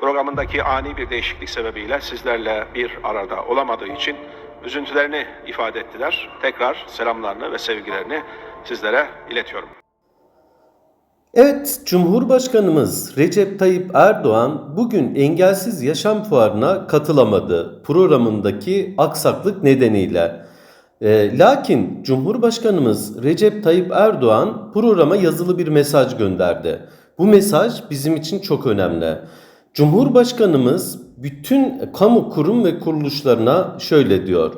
programındaki ani bir değişiklik sebebiyle sizlerle bir arada olamadığı için üzüntülerini ifade ettiler. Tekrar selamlarını ve sevgilerini sizlere iletiyorum. Evet, Cumhurbaşkanımız Recep Tayyip Erdoğan bugün Engelsiz Yaşam Fuarı'na katılamadı programındaki aksaklık nedeniyle. E, lakin Cumhurbaşkanımız Recep Tayyip Erdoğan programa yazılı bir mesaj gönderdi. Bu mesaj bizim için çok önemli. Cumhurbaşkanımız bütün kamu kurum ve kuruluşlarına şöyle diyor.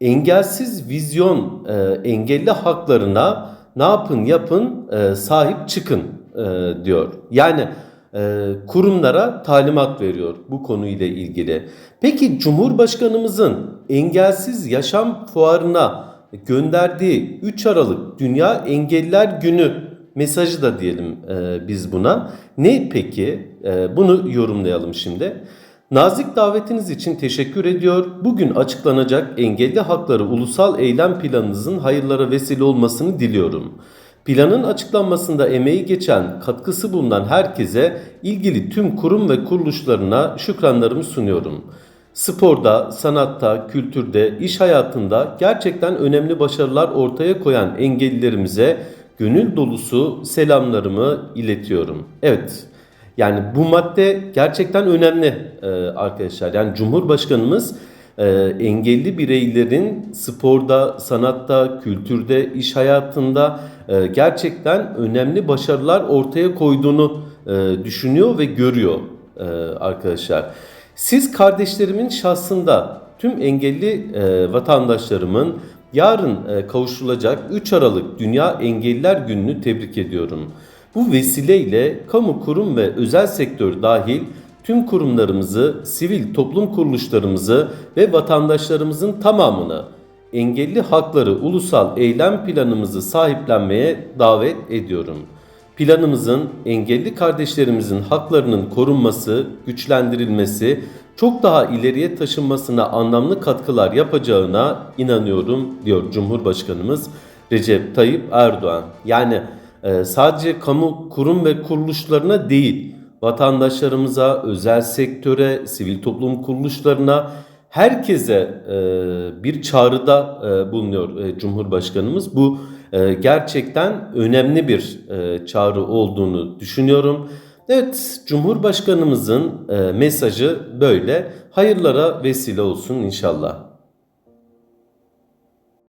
Engelsiz vizyon e, engelli haklarına ne yapın yapın e, sahip çıkın e, diyor. Yani e, kurumlara talimat veriyor bu konuyla ilgili. Peki Cumhurbaşkanımızın engelsiz yaşam fuarına gönderdiği 3 Aralık Dünya Engelliler Günü mesajı da diyelim e, biz buna. Ne peki? E, bunu yorumlayalım şimdi. Nazik davetiniz için teşekkür ediyor. Bugün açıklanacak engelli hakları ulusal eylem planınızın hayırlara vesile olmasını diliyorum. Planın açıklanmasında emeği geçen, katkısı bulunan herkese, ilgili tüm kurum ve kuruluşlarına şükranlarımı sunuyorum. Sporda, sanatta, kültürde, iş hayatında gerçekten önemli başarılar ortaya koyan engellilerimize gönül dolusu selamlarımı iletiyorum. Evet, yani bu madde gerçekten önemli e, arkadaşlar. Yani Cumhurbaşkanımız e, engelli bireylerin sporda, sanatta, kültürde, iş hayatında e, gerçekten önemli başarılar ortaya koyduğunu düşünüyor ve görüyor arkadaşlar. Siz kardeşlerimin şahsında tüm engelli vatandaşlarımın yarın e, kavuşulacak 3 Aralık Dünya Engelliler Günü'nü tebrik ediyorum. Bu vesileyle kamu kurum ve özel sektör dahil tüm kurumlarımızı, sivil toplum kuruluşlarımızı ve vatandaşlarımızın tamamını engelli hakları ulusal eylem planımızı sahiplenmeye davet ediyorum. Planımızın engelli kardeşlerimizin haklarının korunması, güçlendirilmesi, çok daha ileriye taşınmasına anlamlı katkılar yapacağına inanıyorum diyor Cumhurbaşkanımız Recep Tayyip Erdoğan. Yani e, sadece kamu kurum ve kuruluşlarına değil, vatandaşlarımıza, özel sektöre, sivil toplum kuruluşlarına, herkese e, bir çağrıda e, bulunuyor Cumhurbaşkanımız. Bu gerçekten önemli bir çağrı olduğunu düşünüyorum. Evet, Cumhurbaşkanımızın e, mesajı böyle. Hayırlara vesile olsun inşallah.